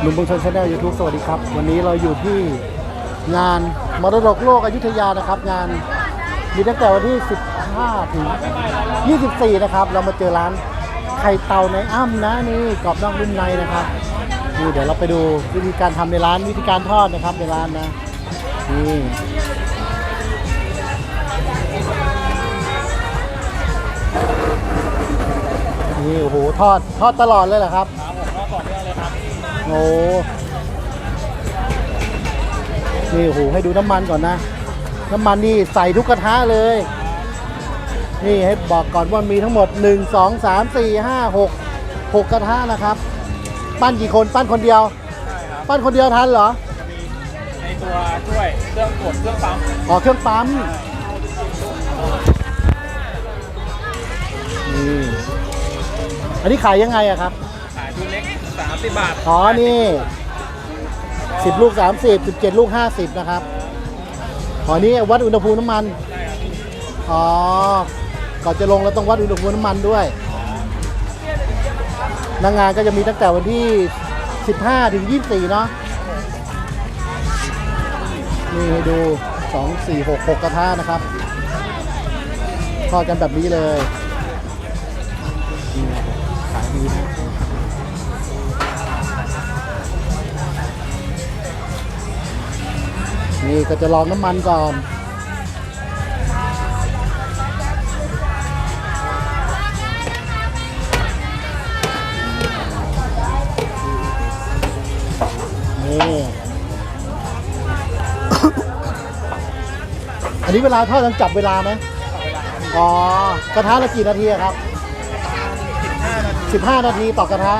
หนุ่มเมืองชนชาแนลยูทูบสวัสดีครับ วันนี้เราอยู่ที่งานมรดกโลกอยุธยานะครับ งานมีตั้งแต่วันที่ 15 ถึง 24 นะครับ เรามาเจอร้านไข่เต่าในอ้ำนะนี่กรอบนอกนุ่มในนะครับนี่เดี๋ยวเราไปดูวิธีการทำในร้านวิธีการทอดนะครับในร้านนะนี่นี่โอ้โหทอดทอดตลอดเลยเหรอครับ โอ้นี่โอ้โหให้ดูน้ำมันก่อนนะ น้ำมันนี่ใส่ทุกกระทะเลย นี่ให้บอกก่อนว่ามีทั้งหมด 1 2 3 4 5 6 6 กระทะนะครับ ปั้นกี่คนปั้นคนเดียว ใช่ครับปั้นคนเดียวทันเหรอ จะมีในตัวช่วยเครื่องกดเครื่องปั๊มอ๋อเครื่องปั๊ม นี่ อันนี้ขายยังไงอะครับขายชุดเล็ก 30บาทอ๋อนี่ 10 ลูก 30 17 ลูก 50 นะครับอ๋อนี่วัดอุณหภูมิน้ำมันใช่ครับอ๋อ ก่อนจะลงเราต้องวัดอุณหภูมิน้ำมันด้วยหนางงานก็จะมีตั้งแต่วันที่ 15 ถึง 24 เนาะ นี่ให้ดู 2 4 6 6 กระทะนะครับทอดกันแบบนี้เลย นี่ก็จะลองน้ำมันก่อนนี่อันนี้เวลาทอดต้องจับเวลาไหมอ๋อกระทะละกี่นาทีอะครับ 15 นาทีต่อกระทะ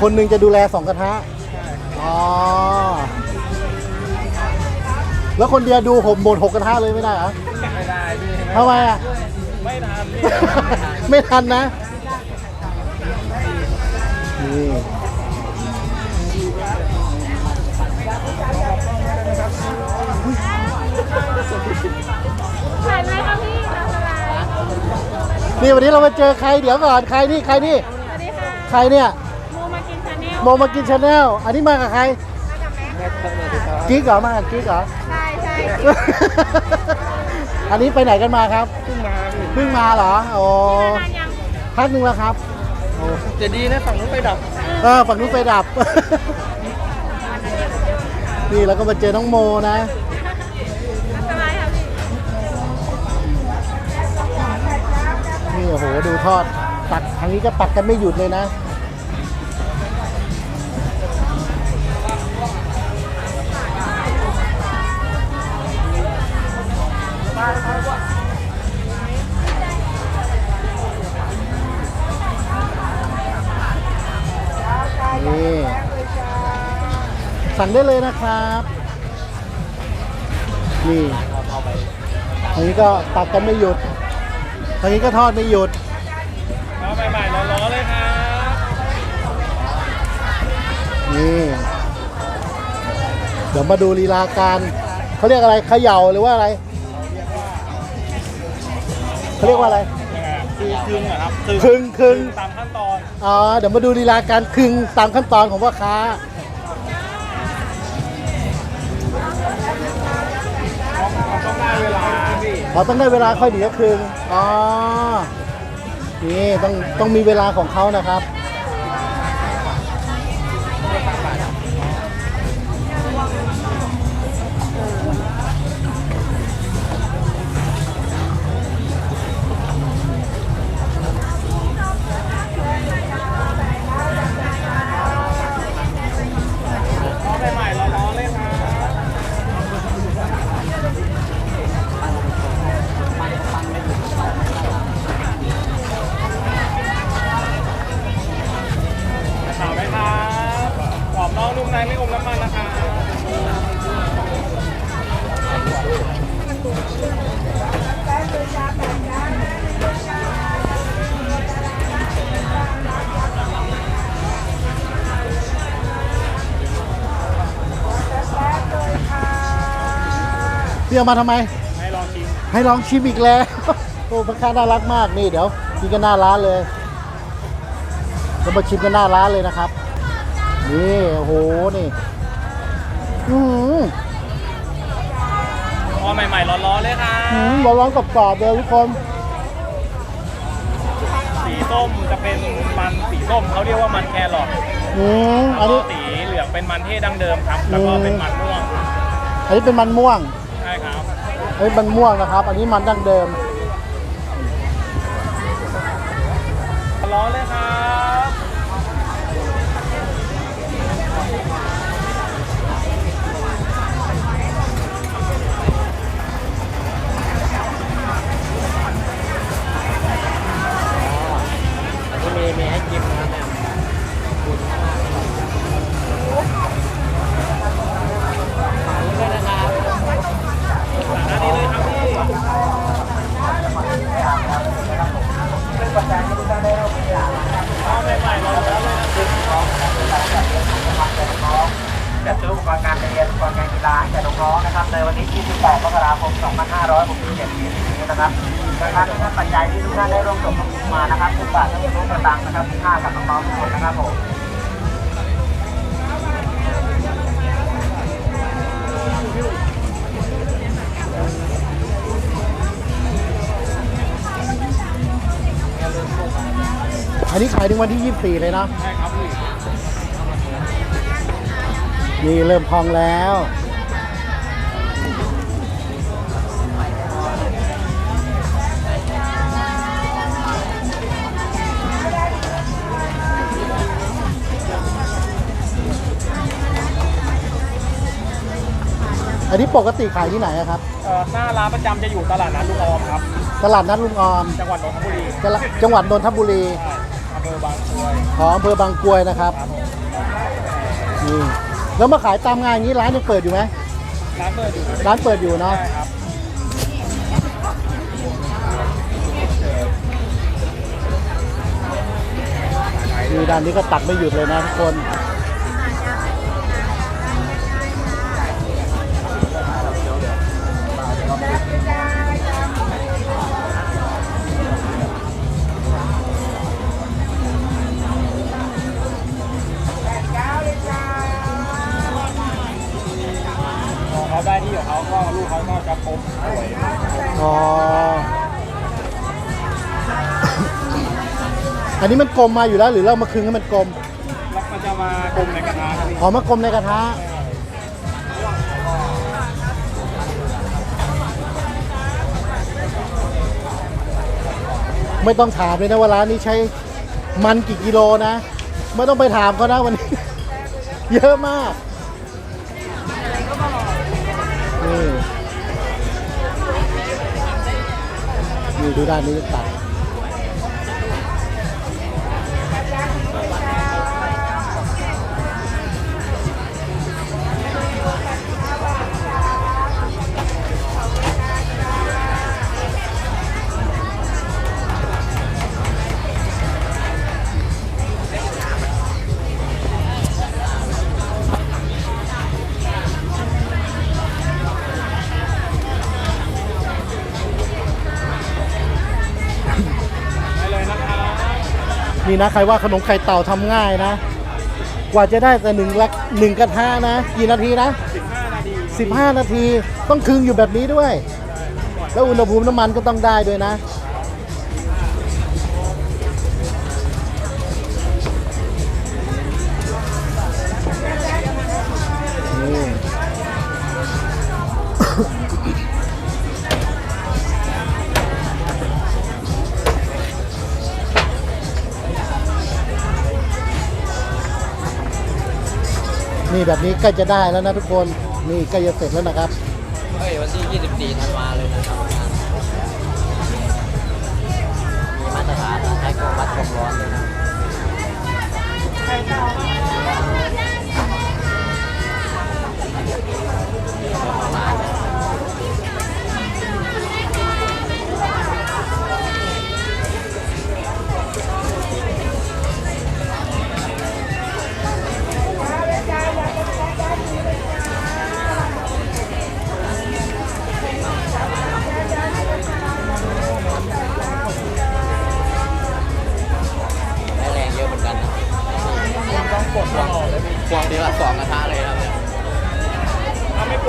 คนหนึ่งจะดูแลสองกระทะอ๋อ แล้วคนเดียวดูผมหมดหกกระทะเลยไม่ได้เหรอไม่ได้พี่ทำไมอะ ไม่ทันไม่ทันนะ นี่ถ่ายไหมคะพี่ตามสบายนี่วันนี้เรามาเจอใครเดี๋ยวก่อน ใครนี่ ใครนี่ สวัสดีค่ะ ใครเนี่ย โมมากินชาแนลโมมากินชาแนลอันนี้มากับใครมากับแม็กซ์กิ๊กเหรอมากับกิ๊กเหรอใช่ใช่อันนี้ไปไหนกันมาครับเพิ่งมาพี่เพิ่งมาเหรอโอ้ทานยังพักหนึ่งแล้วครับโอ้จะดีนะฝั่งนู้นไปดับเออฝั่งนู้นไฟดับ นี่แล้วก็มาเจอน้องโมนะสบายค่ะพี่นี่โอ้โหดูทอดตักทางนี้ก็ตักกันไม่หยุดเลยนะ สั่งได้เลยนะครับ นี่ทางนี้ก็ตักกันไม่หยุดทางนี้ก็ทอดไม่หยุดเอาใหม่ๆร้อนๆเลยครับนี่เดี๋ยวมาดูลีลาการเขาเรียกอะไรเขย่าหรือว่าอะไรเขาเรียกว่าอะไรคือครึ่งอะครับคือคึงคึงตามขั้นตอนอ๋อเดี๋ยวมาดูลีลาการคึงตามขั้นตอนของพ่อค้า พี่เราต้องได้เวลาค่อยเดี๋ยวคึงอ๋อนี่ต้องต้องมีเวลาของเขานะครับ พี่เอามาทำไม ให้ลองชิมให้ลองชิมอีกแล้ว โอ้พ่อค้าน่ารักมากนี่เดี๋ยวกินกันหน้าร้านเลยเรามาชิมกันหน้าร้านเลยนะครับ นี่โอ้โหนี่อืมพอใหม่ๆร้อนๆเลยค่ะอืมร้อนๆกรอบๆเลยทุกคนสีส้มจะเป็นมันสีส้มเขาเรียกว่ามันแครอทอืมอัแล้นวก็นี้ สีเหลืองเป็นมันเทศดั้งเดิมครับ แล้วก็อืมเป็นมันม่วง อันนี้เป็นมันม่วงใช่ครับ เฮ้ยมันม่วงนะครับ อันนี้มันดั้งเดิม ร้อนเลยครับาคม 2567นี้นะครับดังนั้นท่านปัจจัยที่ทุกท่านได้ร่วมสมทบทุนมานะครับทุกบาททุกสตางค์นะครับที่ค่ากับน้องๆทุกคนนะครับผมอันนี้ขายถึงวันที่ 24 เลยนะ ใช่ครับพี่นี่เริ่มพองแล้ว อันนี้ปกติขายที่ไหนอะครับ เอ่อหน้าร้านประจำจะอยู่ตลาดนัดลุงออมครับ ตลาดนัดลุงออม จังหวัดนนทบุรีจังหวัดจังหวัดนนทบุรีใช่อำเภอบางกรวยของอำเภอบางกรวยนะครับครับผมนี่แล้วมาขายตามงานอย่างนี้ร้านยังเปิดอยู่ไหมร้านเปิดอยู่ร้านเปิดอยู่เนาะ ใช่ครับคือด้านนี้ก็ตักไม่หยุดเลยนะทุกคน นนี้มันกลมมาอยู่แล้ว หรือเรามาคึงให้มันกลมแล้วมันจะมากลมในกระทะครับพี่ขอมากลมในกระทะไม่ต้องถามเลยนะว่าร้านนี้ใช้มันกี่กิโลนะ ไม่ต้องไปถามเขานะวันนี้ เยอะมากนี่นี่ดูด้านนี้ตัดได้ นี่นะใครว่าขนมไข่เต่าทำง่ายนะ กว่าจะได้แต่หนึ่งละหนึ่งกระทะนะกี่นาทีนะ15 นาที15 นาทีต้องคึงอยู่แบบนี้ด้วย แล้วอุณหภูมิน้ำมันก็ต้องได้ด้วยนะ นี่แบบนี้ก็จะได้แล้วนะทุกคน นี่ก็จะเสร็จแล้วนะครับ เฮ้ยวันที่ 24ธันวาเลยนะครับมีมาตรฐานนะใช้กล้งวัดความร้อนเลยนะมา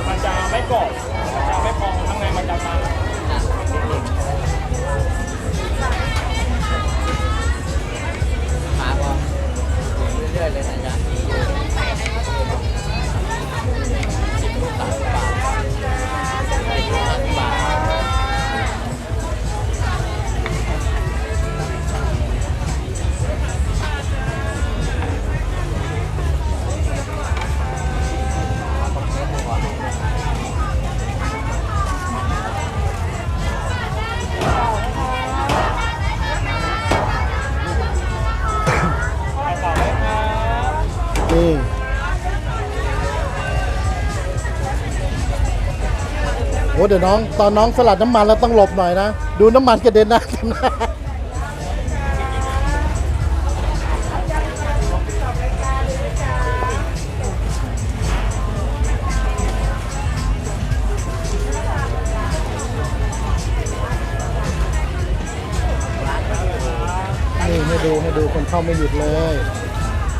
ดมันจะไม่กรอบมันจะไม่พองข้างในมันจะมันมาพอเรื่อยๆเลยนะจ๊ะ อ้เดี๋ยวน้องตอนน้องสลัดน้ำมันแล้วต้องหลบหน่อยนะ ดูน้ำมันกระเด็นนะนี่ให้ดูให้ดูคนเข้าไม่หยุดเลย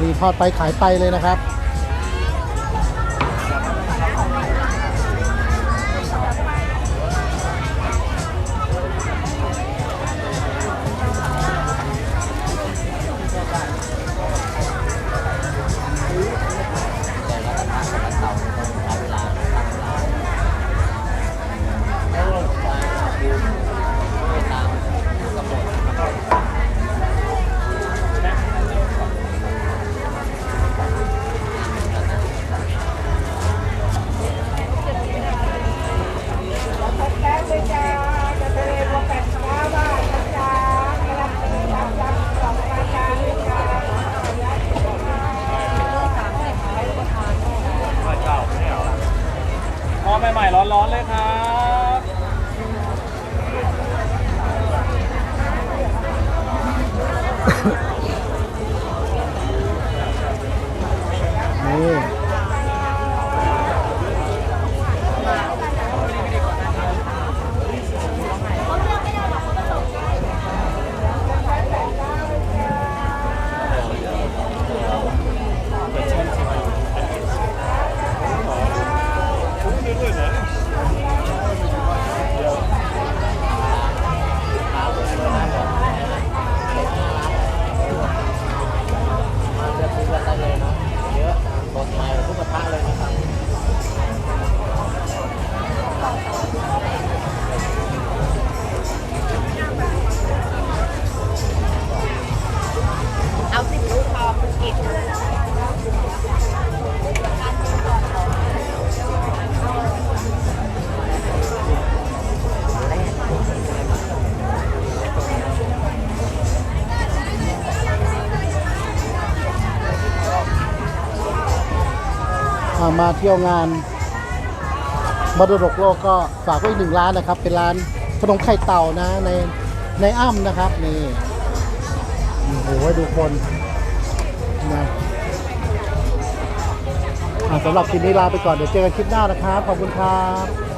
นี่ทอดไปขายไปเลยนะครับ มาเที่ยวงานมรดกโลกก็ฝากไว้อีกหนึ่งร้านนะครับ เป็นร้านขนมไข่เต่านะในในอ้ำนะครับนี่โอ้โหดูคนนะสำหรับคลิปนี้ลาไปก่อนเดี๋ยวเจอกันคลิปหน้านะครับ ขอบคุณครับ